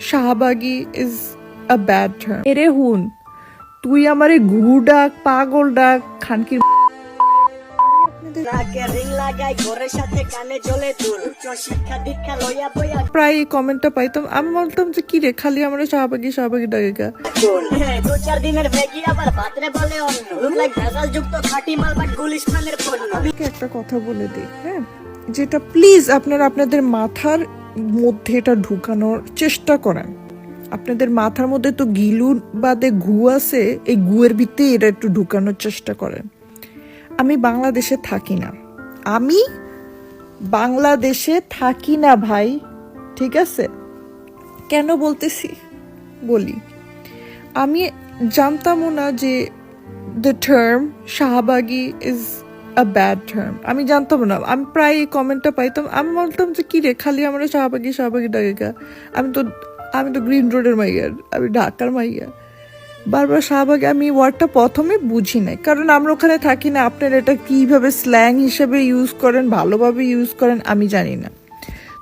Shahbagi is a bad term এরে হুন তুই আমারে ঘু ডাক পাগল ডাক খানকির লাগাই ঘরের সাথে কানে জ্বলে দুল উচ্চ শিক্ষা দীক্ষা লইয়া বইয়া প্রায় এই কমেন্টটা পাইতাম। আমি বলতাম যে কি রে খালি আমার শাহবাগি শাহবাগি ডাকে গা? হ্যাঁ, দু চার দিনের ভেগি আবার বলে অন্য। একটা কথা বলে দিই হ্যাঁ? যেটা প্লিজ আপনারা আপনাদের মাথার মধ্যে এটা ঢুকানোর চেষ্টা করেন। আপনাদের মাথার মধ্যে তো গিলু বাদে ঘু আছে, এই গুয়ের ভিত্তি এটা একটু ঢুকানোর চেষ্টা করেন। আমি বাংলাদেশে থাকি না। আমি বাংলাদেশে থাকি না ভাই, ঠিক আছে? কেন বলতেছি? বলি। আমি জানতামও না যে the term শাহবাগি is a bad term আমি জানতাম না। আমি প্রায় এই কমেন্টটা পাইতাম। আমি বলতাম যে, কি রে, খালি আমার শাহবাগি শাহবাগি ডাকে গা আমি তো আমি তো গ্রিন রোডের মাইয়ার আমি ঢাকার মাইয়া। বারবার শাহবাগে আমি ওয়ার্ডটা প্রথমে বুঝি নাই। কারণ আমরা ওখানে থাকি না। আপনারা এটা কীভাবে স্ল্যাং হিসেবে ইউজ করেন, ভালোভাবে ইউজ করেন, আমি জানি না।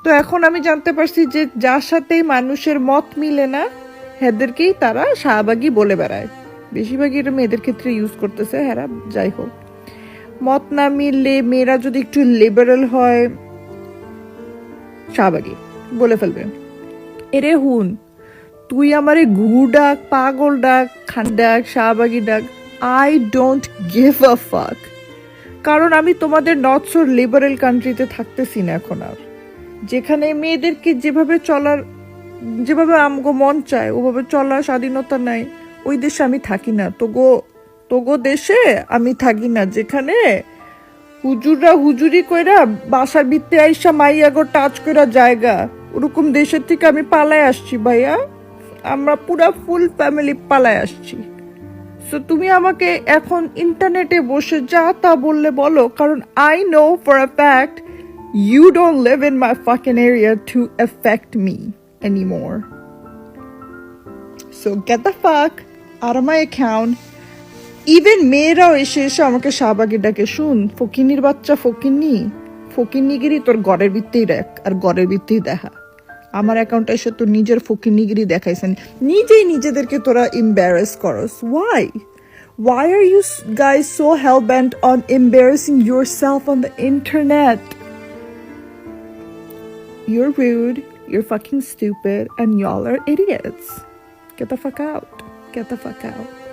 তো এখন আমি জানতে পারছি যে, যার সাথে মানুষের মত মিলে না, হেদেরকেই তারা শাহবাগি বলে বেড়ায়। বেশিরভাগই এটা মেয়েদের ক্ষেত্রে ইউজ করতেছে। হ্যাঁ যাই হোক। মত না মিললে মেয়েরা যদি একটু লিবারেল হয়, শাহবাগি, বলে ফেলবে। এরে হুন, তুই আমারে ঘু ডাক, পাগল ডাক, খান ডাক, শাহবাগি ডাক আই ডোন্ট গিভ আ ফাক কারণ আমি তোমাদের নর্থ শোর লিবারেল কান্ট্রিতে থাকতেছি না এখন আর। যেখানে মেয়েদেরকে যেভাবে চলার, যেভাবে আমগো মন চায়, ওভাবে চলার স্বাধীনতা নাই, ওই দেশে আমি থাকি না। তোগো তোগো দেশে আমি থাকি না, যেখানে হুজুররা হুজুরি কইরা বাসার ভিত্তে আইসা মাইয়াগো টাচ কইরা জায়গা। ওরকম দেশের থেকে আমি পালায় আসছি ভাইয়া। আমরা পুরা ফুল ফ্যামিলি পালায় আসছি। সো তুমি আমাকে এখন ইন্টারনেটে বসে যা তা বললে বলো, কারণ I know for a fact you don't live in my fucking area to affect me anymore so get the fuck R my account even মেয়েরাও এসে এসে আমাকে শাহবাগি ডাকে শুন ফকিনির বাচ্চা ফকিন্নি ফকিন্নিগিরি তোর গড়ের ভিত্তেই দেখ আর গড়ের ভিত্তেই দেখা আমার অ্যাকাউন্টে এসে তোর নিজের ফকিন্নিগিরি দেখাইছেন নিজেই নিজেদেরকে তোরা ইম্বারেস করস why Why are you guys so hell bent on embarrassing yourself on the internet? You're rude, you're fucking stupid, and y'all are idiots. Get the fuck out. Get the fuck out.